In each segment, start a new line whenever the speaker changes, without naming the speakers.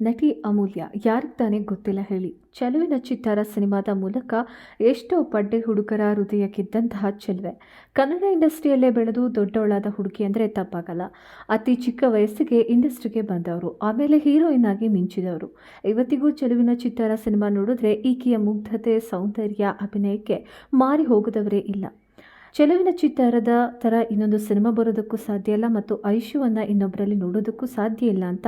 ನಟಿ ಅಮೂಲ್ಯ ಯಾರಿಗೆ ತಾನೇ ಗೊತ್ತಿಲ್ಲ ಹೇಳಿ. ಚೆಲುವಿನ ಚಿತ್ತಾರ ಸಿನಿಮಾದ ಮೂಲಕ ಎಷ್ಟೋ ಪಡ್ಡೆ ಹುಡುಗರ ಹೃದಯಕ್ಕಿದ್ದಂತಹ ಚೆಲುವೆ. ಕನ್ನಡ ಇಂಡಸ್ಟ್ರಿಯಲ್ಲೇ ಬೆಳೆದು ದೊಡ್ಡವಳಾದ ಹುಡುಗಿ ಅಂದರೆ ತಪ್ಪಾಗಲ್ಲ. ಅತಿ ಚಿಕ್ಕ ವಯಸ್ಸಿಗೆ ಇಂಡಸ್ಟ್ರಿಗೆ ಬಂದವರು. ಆಮೇಲೆ ಹೀರೋಯಿನ್ ಆಗಿ ಮಿಂಚಿದವರು. ಇವತ್ತಿಗೂ ಚೆಲುವಿನ ಚಿತ್ತಾರ ಸಿನಿಮಾ ನೋಡಿದ್ರೆ ಈಕೆಯ ಮುಗ್ಧತೆ, ಸೌಂದರ್ಯ, ಅಭಿನಯಕ್ಕೆ ಮಾರಿ ಹೋಗದವರೇ ಇಲ್ಲ. ಚೆಲುವಿನ ಚಿತ್ತಾರದ ಥರ ಇನ್ನೊಂದು ಸಿನಿಮಾ ಬರೋದಕ್ಕೂ ಸಾಧ್ಯ ಇಲ್ಲ ಮತ್ತು ಐಶುವನ್ನು ಇನ್ನೊಬ್ಬರಲ್ಲಿ ನೋಡೋದಕ್ಕೂ ಸಾಧ್ಯ ಇಲ್ಲ ಅಂತ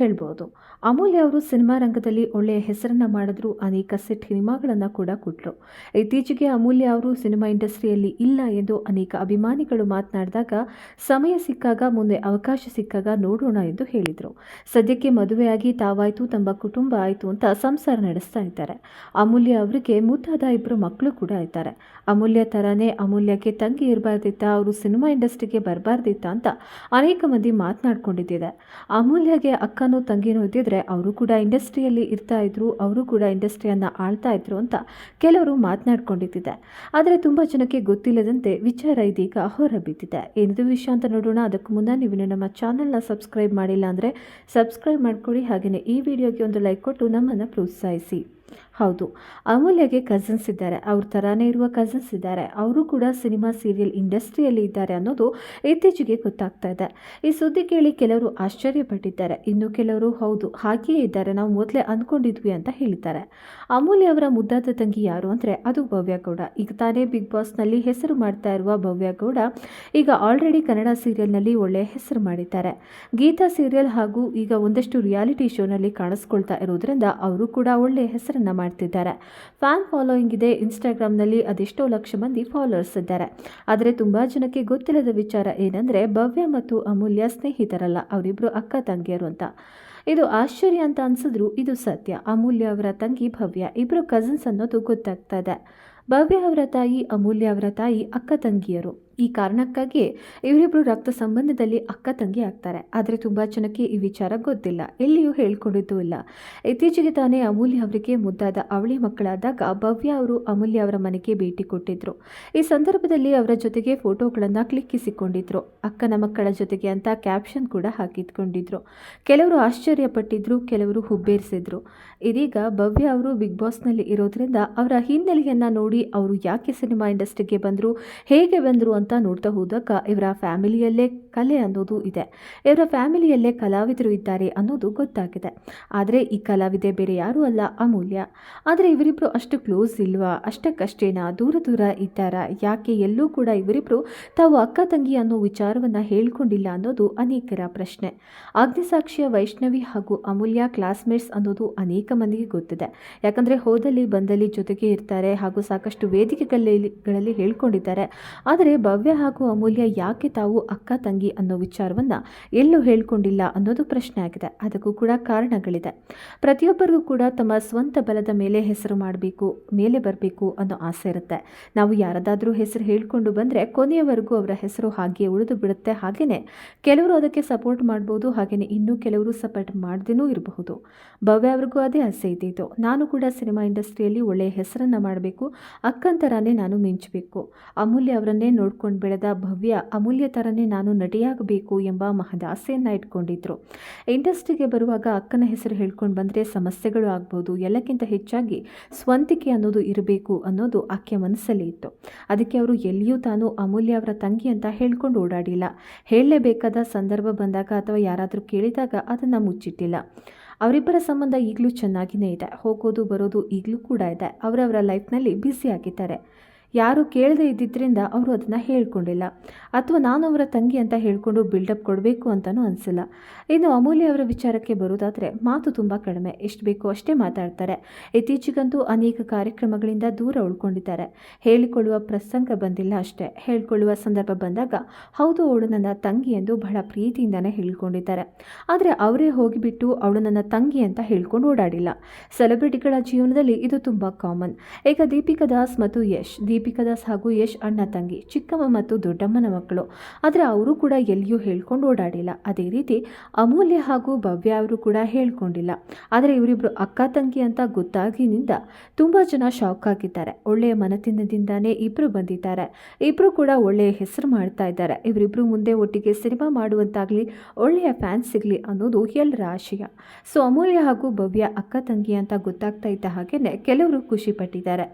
ಹೇಳ್ಬೋದು. ಅಮೂಲ್ಯ ಅವರು ಸಿನಿಮಾ ರಂಗದಲ್ಲಿ ಒಳ್ಳೆಯ ಹೆಸರನ್ನು ಮಾಡಿದ್ರು ಅನೇಕ ಸೆಟ್ ಸಿನಿಮಾಗಳನ್ನು ಕೂಡ ಕೊಟ್ಟರು ಇತ್ತೀಚೆಗೆ ಅಮೂಲ್ಯ ಅವರು ಸಿನಿಮಾ ಇಂಡಸ್ಟ್ರಿಯಲ್ಲಿ ಇಲ್ಲ ಎಂದು ಅನೇಕ ಅಭಿಮಾನಿಗಳು ಮಾತನಾಡಿದಾಗ ಸಮಯ ಸಿಕ್ಕಾಗ ಮುಂದೆ ಅವಕಾಶ ಸಿಕ್ಕಾಗ ನೋಡೋಣ ಎಂದು ಹೇಳಿದರು. ಸದ್ಯಕ್ಕೆ ಮದುವೆಯಾಗಿ ತಾವಾಯಿತು, ತಮ್ಮ ಕುಟುಂಬ ಆಯಿತು ಅಂತ ಸಂಸಾರ ನಡೆಸ್ತಾ ಇದ್ದಾರೆ. ಅಮೂಲ್ಯ ಅವರಿಗೆ ಮುದ್ದಾದ ಇಬ್ಬರು ಮಕ್ಕಳು ಕೂಡ ಇದ್ದಾರೆ. ಅಮೂಲ್ಯ ಥರನೇ ಅಮೂಲ್ಯಕ್ಕೆ ತಂಗಿ ಇರಬಾರ್ದಿತ್ತ, ಅವರು ಸಿನಿಮಾ ಇಂಡಸ್ಟ್ರಿಗೆ ಬರಬಾರ್ದಿತ್ತ ಅಂತ ಅನೇಕ ಮಂದಿ ಮಾತನಾಡ್ಕೊಂಡಿದ್ದಿದೆ. ಅಮೂಲ್ಯಗೆ ಅಕ್ಕನೂ ತಂಗಿನೂ ಇದ್ದಿದ್ರೆ ಅವರು ಕೂಡ ಇಂಡಸ್ಟ್ರಿಯಲ್ಲಿ ಇರ್ತಾ ಇದ್ರು, ಅವರು ಕೂಡ ಇಂಡಸ್ಟ್ರಿಯನ್ನು ಆಳ್ತಾ ಇದ್ರು ಅಂತ ಕೆಲವರು ಮಾತನಾಡ್ಕೊಂಡಿದ್ದಿದೆ. ಆದರೆ ತುಂಬ ಜನಕ್ಕೆ ಗೊತ್ತಿಲ್ಲದಂತೆ ವಿಚಾರ ಇದೀಗ ಹೊರಬಿದ್ದಿದೆ. ಏನಿದು ವಿಷಯ ಅಂತ ನೋಡೋಣ. ಅದಕ್ಕೂ ಮುನ್ನ ನೀವು ನಮ್ಮ ಚಾನೆಲ್ನ ಸಬ್ಸ್ಕ್ರೈಬ್ ಮಾಡಿಲ್ಲ ಅಂದರೆ ಸಬ್ಸ್ಕ್ರೈಬ್ ಮಾಡ್ಕೊಳ್ಳಿ. ಹಾಗೆಯೇ ಈ ವಿಡಿಯೋಗೆ ಒಂದು ಲೈಕ್ ಕೊಟ್ಟು ನಮ್ಮನ್ನು ಪ್ರೋತ್ಸಾಹಿಸಿ. ಹೌದು. ಅಮೂಲ್ಯಗೆ ಕಸಿನ್ಸ್ ಇದ್ದಾರೆ. ಅವ್ರ ಥರಾನೇ ಇರುವ ಕಸಿನ್ಸ್ ಇದ್ದಾರೆ. ಅವರು ಕೂಡ ಸಿನಿಮಾ ಸೀರಿಯಲ್ ಇಂಡಸ್ಟ್ರಿಯಲ್ಲಿ ಇದ್ದಾರೆ ಅನ್ನೋದು ಇತ್ತೀಚೆಗೆ ಗೊತ್ತಾಗ್ತಾ ಇದೆ. ಈ ಸುದ್ದಿ ಕೇಳಿ ಕೆಲವರು ಆಶ್ಚರ್ಯಪಟ್ಟಿದ್ದಾರೆ. ಇನ್ನು ಕೆಲವರು, ಹೌದು ಹಾಗೆಯೇ ಇದ್ದಾರೆ. ನಾವು ಮೊದಲೇ ಅಂದ್ಕೊಂಡಿದ್ವಿ ಅಂತ ಹೇಳಿದ್ದಾರೆ. ಅಮೂಲ್ಯ ಅವರ ಮುದ್ದಾದ ತಂಗಿ ಯಾರು ಅಂದರೆ ಅದು ಭವ್ಯ ಗೌಡ ಈಗ ತಾನೇ ಬಿಗ್ ಬಾಸ್ನಲ್ಲಿ ಹೆಸರು ಮಾಡ್ತಾ ಇರುವ ಭವ್ಯ ಗೌಡ ಈಗ ಆಲ್ರೆಡಿ ಕನ್ನಡ ಸೀರಿಯಲ್ನಲ್ಲಿ ಒಳ್ಳೆಯ ಹೆಸರು ಮಾಡಿದ್ದಾರೆ. ಗೀತಾ ಸೀರಿಯಲ್ ಹಾಗೂ ಈಗ ಒಂದಷ್ಟು ರಿಯಾಲಿಟಿ ಶೋನಲ್ಲಿ ಕಾಣಿಸ್ಕೊಳ್ತಾ ಇರೋದ್ರಿಂದ ಅವರು ಕೂಡ ಒಳ್ಳೆಯ ಹೆಸರನ್ನು ಮಾಡ್ತಿದ್ದಾರೆ. ಫ್ಯಾನ್ ಫಾಲೋಯಿಂಗ್ ಇದೆ. ಇನ್ಸ್ಟಾಗ್ರಾಮ್ನಲ್ಲಿ ಅದೆಷ್ಟೋ ಲಕ್ಷ ಮಂದಿ ಫಾಲೋವರ್ಸ್ ಇದ್ದಾರೆ. ಆದರೆ ತುಂಬ ಜನಕ್ಕೆ ಗೊತ್ತಿಲ್ಲದ ವಿಚಾರ ಏನಂದರೆ, ಭವ್ಯ ಮತ್ತು ಅಮೂಲ್ಯ ಸ್ನೇಹಿತರಲ್ಲ ಅವರಿಬ್ಬರು ಅಕ್ಕ ತಂಗಿಯರು ಅಂತ. ಇದು ಆಶ್ಚರ್ಯ ಅಂತ ಅನ್ಸಿದ್ರು ಇದು ಸತ್ಯ. ಅಮೂಲ್ಯ ಅವರ ತಂಗಿ ಭವ್ಯ ಇಬ್ಬರು ಕಸಿನ್ಸ್ ಅನ್ನೋದು ಗೊತ್ತಾಗ್ತದೆ ಭವ್ಯ ಅವರ ತಾಯಿ, ಅಮೂಲ್ಯ ಅವರ ತಾಯಿ, ಅಕ್ಕ ತಂಗಿಯರು. ಈ ಕಾರಣಕ್ಕಾಗಿಯೇ ಇವರಿಬ್ಬರು ರಕ್ತ ಸಂಬಂಧದಲ್ಲಿ ಅಕ್ಕ ತಂಗಿ ಆಗ್ತಾರೆ. ಆದರೆ ತುಂಬ ಜನಕ್ಕೆ ಈ ವಿಚಾರ ಗೊತ್ತಿಲ್ಲ. ಎಲ್ಲಿಯೂ ಹೇಳ್ಕೊಂಡಿದ್ದೂ ಇಲ್ಲ. ಇತ್ತೀಚೆಗೆ ತಾನೇ ಅಮೂಲ್ಯ ಅವರಿಗೆ ಮುದ್ದಾದ ಅವಳಿ ಮಕ್ಕಳಾದಾಗ ಭವ್ಯ ಅವರು ಅಮೂಲ್ಯ ಅವರ ಮನೆಗೆ ಭೇಟಿ ಕೊಟ್ಟಿದ್ರು. ಈ ಸಂದರ್ಭದಲ್ಲಿ ಅವರ ಜೊತೆಗೆ ಫೋಟೋಗಳನ್ನು ಕ್ಲಿಕ್ಕಿಸಿಕೊಂಡಿದ್ರು. ಅಕ್ಕನ ಮಕ್ಕಳ ಜೊತೆಗೆ ಅಂತ ಕ್ಯಾಪ್ಷನ್ ಕೂಡ ಹಾಕಿದ್ಕೊಂಡಿದ್ರು ಕೆಲವರು ಆಶ್ಚರ್ಯಪಟ್ಟಿದ್ರು, ಕೆಲವರು ಹುಬ್ಬೇರಿಸಿದ್ರು. ಇದೀಗ ಭವ್ಯ ಅವರು ಬಿಗ್ ಬಾಸ್ನಲ್ಲಿ ಇರೋದ್ರಿಂದ ಅವರ ಹಿನ್ನೆಲೆಯನ್ನು ನೋಡಿ ಅವರು ಯಾಕೆ ಸಿನಿಮಾ ಇಂಡಸ್ಟ್ರಿಗೆ ಬಂದರು, ಹೇಗೆ ಬಂದರು ಅಂತ ನೋಡ್ತಾ ಹೋದಾಗ ಇವರ ಫ್ಯಾಮಿಲಿಯಲ್ಲೇ ಕಲೆ ಅನ್ನೋದು ಇದೆ. ಇವರ ಫ್ಯಾಮಿಲಿಯಲ್ಲೇ ಕಲಾವಿದರು ಇದ್ದಾರೆ ಅನ್ನೋದು ಗೊತ್ತಾಗಿದೆ. ಆದರೆ ಈ ಕಲಾವಿದೆ ಬೇರೆ ಯಾರೂ ಅಲ್ಲ, ಅಮೂಲ್ಯ. ಆದರೆ ಇವರಿಬ್ಬರು ಅಷ್ಟು ಕ್ಲೋಸ್ ಇಲ್ವಾ? ಅಷ್ಟಕ್ಕಷ್ಟೇನಾ? ದೂರ ದೂರ ಇದ್ದಾರಾ? ಯಾಕೆ ಎಲ್ಲೂ ಕೂಡ ಇವರಿಬ್ಬರು ತಾವು ಅಕ್ಕ ತಂಗಿ ಅನ್ನೋ ವಿಚಾರವನ್ನು ಹೇಳ್ಕೊಂಡಿಲ್ಲ ಅನ್ನೋದು ಅನೇಕರ ಪ್ರಶ್ನೆ. ಅಗ್ನಿಸಾಕ್ಷಿಯ ವೈಷ್ಣವಿ ಹಾಗೂ ಅಮೂಲ್ಯ ಕ್ಲಾಸ್ಮೇಟ್ಸ್ ಅನ್ನೋದು ಅನೇಕ ಮಂದಿಗೆ ಗೊತ್ತಿದೆ. ಯಾಕಂದರೆ ಹೋದಲ್ಲಿ ಬಂದಲ್ಲಿ ಜೊತೆಗೆ ಇರ್ತಾರೆ ಹಾಗೂ ಸಾಕಷ್ಟು ವೇದಿಕೆಗಳಲ್ಲಿ ಗಳಲ್ಲಿ ಹೇಳ್ಕೊಂಡಿದ್ದಾರೆ. ಆದರೆ ಭವ್ಯ ಹಾಗೂ ಅಮೂಲ್ಯ ಯಾಕೆ ತಾವು ಅಕ್ಕ, ತಂಗಿ ಅನ್ನೋ ವಿಚಾರವನ್ನು ಎಲ್ಲೂ ಹೇಳ್ಕೊಂಡಿಲ್ಲ ಅನ್ನೋದು ಪ್ರಶ್ನೆ ಆಗಿದೆ. ಅದಕ್ಕೂ ಕೂಡ ಕಾರಣಗಳಿದೆ. ಪ್ರತಿಯೊಬ್ಬರಿಗೂ ಕೂಡ ತಮ್ಮ ಸ್ವಂತ ಬಲದ ಮೇಲೆ ಹೆಸರು ಮಾಡಬೇಕು, ಮೇಲೆ ಬರಬೇಕು ಅನ್ನೋ ಆಸೆ ಇರುತ್ತೆ. ನಾವು ಯಾರದಾದರೂ ಹೆಸರು ಹೇಳ್ಕೊಂಡು ಬಂದರೆ ಕೊನೆಯವರೆಗೂ ಅವರ ಹೆಸರು ಹಾಗೆ ಉಳಿದು ಬಿಡುತ್ತೆ. ಹಾಗೆಯೇ ಕೆಲವರು ಅದಕ್ಕೆ ಸಪೋರ್ಟ್ ಮಾಡ್ಬೋದು ಹಾಗೆಯೇ ಇನ್ನೂ ಕೆಲವರು ಸಪೋರ್ಟ್ ಮಾಡ್ದೇನೂ ಇರಬಹುದು. ಭವ್ಯ ಅವ್ರಿಗೂ ಅದೇ ಆಸೆ ಇದ್ದಿತ್ತು ನಾನು ಕೂಡ ಸಿನಿಮಾ ಇಂಡಸ್ಟ್ರಿಯಲ್ಲಿ ಒಳ್ಳೆಯ ಹೆಸರನ್ನು ಮಾಡಬೇಕು, ಅಕ್ಕನ ಥರನೇ ನಾನು ಮಿಂಚಬೇಕು. ಅಮೂಲ್ಯ ಅವರನ್ನೇ ನೋಡ್ಕೊಂಡು ಬೆಳೆದ ಭವ್ಯ ಅಮೂಲ್ಯ ಥರನೇ ನಾನು ನಟಿಯಾಗಬೇಕು ಎಂಬ ಮಹದಾಸೆಯನ್ನು ಇಟ್ಕೊಂಡಿದ್ರು. ಇಂಡಸ್ಟ್ರಿಗೆ ಬರುವಾಗ ಅಕ್ಕನ ಹೆಸರು ಹೇಳ್ಕೊಂಡು ಬಂದರೆ ಸಮಸ್ಯೆಗಳು ಆಗ್ಬೋದು, ಎಲ್ಲಕ್ಕಿಂತ ಹೆಚ್ಚಾಗಿ ಸ್ವಂತಿಕೆ ಅನ್ನೋದು ಇರಬೇಕು ಅನ್ನೋದು ಆಕೆ ಮನಸ್ಸಲ್ಲಿ ಇತ್ತು. ಅದಕ್ಕೆ ಅವರು ಎಲ್ಲಿಯೂ ತಾನು ಅಮೂಲ್ಯ ಅವರ ತಂಗಿ ಅಂತ ಹೇಳ್ಕೊಂಡು ಓಡಾಡಿಲ್ಲ. ಹೇಳಲೇಬೇಕಾದ ಸಂದರ್ಭ ಬಂದಾಗ ಅಥವಾ ಯಾರಾದರೂ ಕೇಳಿದಾಗ ಅದನ್ನು ಮುಚ್ಚಿಟ್ಟಿಲ್ಲ. ಅವರಿಬ್ಬರ ಸಂಬಂಧ ಈಗಲೂ ಚೆನ್ನಾಗಿಯೇ ಇದೆ. ಹೋಗೋದು, ಬರೋದು ಈಗಲೂ ಕೂಡ ಇದೆ. ಅವರವರ ಲೈಫ್ನಲ್ಲಿ ಬ್ಯುಸಿ ಆಗಿದ್ದಾರೆ. ಯಾರು ಕೇಳದೇ ಇದ್ದಿದ್ದರಿಂದ ಅವರು ಅದನ್ನು ಹೇಳ್ಕೊಂಡಿಲ್ಲ. ಅಥವಾ ನಾನು ಅವರ ತಂಗಿ ಅಂತ ಹೇಳಿಕೊಂಡು ಬಿಲ್ಡಪ್ ಕೊಡಬೇಕು ಅಂತಲೂ ಅನಿಸಿಲ್ಲ. ಇನ್ನು ಅಮೂಲ್ಯ ಅವರ ವಿಚಾರಕ್ಕೆ ಬರೋದಾದರೆ ಮಾತು ತುಂಬ ಕಡಿಮೆ. ಎಷ್ಟು ಬೇಕೋ ಅಷ್ಟೇ ಮಾತಾಡ್ತಾರೆ. ಇತ್ತೀಚೆಗಂತೂ ಅನೇಕ ಕಾರ್ಯಕ್ರಮಗಳಿಂದ ದೂರ ಉಳ್ಕೊಂಡಿದ್ದಾರೆ. ಹೇಳಿಕೊಳ್ಳುವ ಪ್ರಸಂಗ ಬಂದಿಲ್ಲ ಅಷ್ಟೇ. ಹೇಳಿಕೊಳ್ಳುವ ಸಂದರ್ಭ ಬಂದಾಗ ಹೌದು ಅವಳು ನನ್ನ ತಂಗಿ ಎಂದು ಬಹಳ ಪ್ರೀತಿಯಿಂದನೇ ಹೇಳಿಕೊಂಡಿದ್ದಾರೆ. ಆದರೆ ಅವರೇ ಹೋಗಿಬಿಟ್ಟು ಅವಳು ನನ್ನ ತಂಗಿ ಅಂತ ಹೇಳ್ಕೊಂಡು ಓಡಾಡಿಲ್ಲ. ಸೆಲೆಬ್ರಿಟಿಗಳ ಜೀವನದಲ್ಲಿ ಇದು ತುಂಬ ಕಾಮನ್ ಈಗ ದೀಪಿಕಾ ದಾಸ್ ಮತ್ತು ಯಶ್ ದೀಪ ದೀಪಿಕಾ ದಾಸ್ ಹಾಗೂ ಯಶ್ ಅಣ್ಣ ತಂಗಿ, ಚಿಕ್ಕಮ್ಮ ಮತ್ತು ದೊಡ್ಡಮ್ಮನ ಮಕ್ಕಳು. ಆದರೆ ಅವರು ಕೂಡ ಎಲ್ಲಿಯೂ ಹೇಳ್ಕೊಂಡು ಓಡಾಡಿಲ್ಲ. ಅದೇ ರೀತಿ ಅಮೂಲ್ಯ ಹಾಗೂ ಭವ್ಯ ಅವರು ಕೂಡ ಹೇಳ್ಕೊಂಡಿಲ್ಲ. ಆದರೆ ಇವರಿಬ್ಬರು ಅಕ್ಕ ತಂಗಿ ಅಂತ ಗೊತ್ತಾಗಿನಿಂದ ತುಂಬ ಜನ ಶಾಕ್ ಆಗಿದ್ದಾರೆ. ಒಳ್ಳೆಯ ಮನತಿನದಿಂದಾನೇ ಇಬ್ಬರು ಬಂದಿದ್ದಾರೆ. ಇಬ್ಬರು ಕೂಡ ಒಳ್ಳೆಯ ಹೆಸರು ಮಾಡ್ತಾ ಇದ್ದಾರೆ. ಇವರಿಬ್ಬರು ಮುಂದೆ ಒಟ್ಟಿಗೆ ಸಿನಿಮಾ ಮಾಡುವಂತಾಗಲಿ, ಒಳ್ಳೆಯ ಫ್ಯಾನ್ಸ್ ಸಿಗಲಿ ಅನ್ನೋದು ಎಲ್ಲರ ಆಶಯ. ಸೊ ಅಮೂಲ್ಯ ಹಾಗೂ ಭವ್ಯ ಅಕ್ಕ ತಂಗಿ ಅಂತ ಗೊತ್ತಾಗ್ತಾ ಇದ್ದ ಹಾಗೆಯೇ ಕೆಲವರು ಖುಷಿ ಪಟ್ಟಿದ್ದಾರೆ.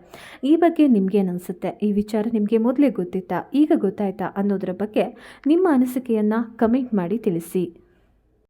ಈ ಬಗ್ಗೆ ನಿಮ್ಗೇನು ಅನಿಸುತ್ತೆ ಈ ವಿಚಾರ ನಿಮಗೆ ಮೊದಲೇ ಗೊತ್ತಿತ್ತಾ? ಈಗ ಗೊತ್ತಾಯ್ತಾ ಅನ್ನೋದರ ಬಗ್ಗೆ ನಿಮ್ಮ ಅನಿಸಿಕೆಯನ್ನು ಕಮೆಂಟ್ ಮಾಡಿ ತಿಳಿಸಿ.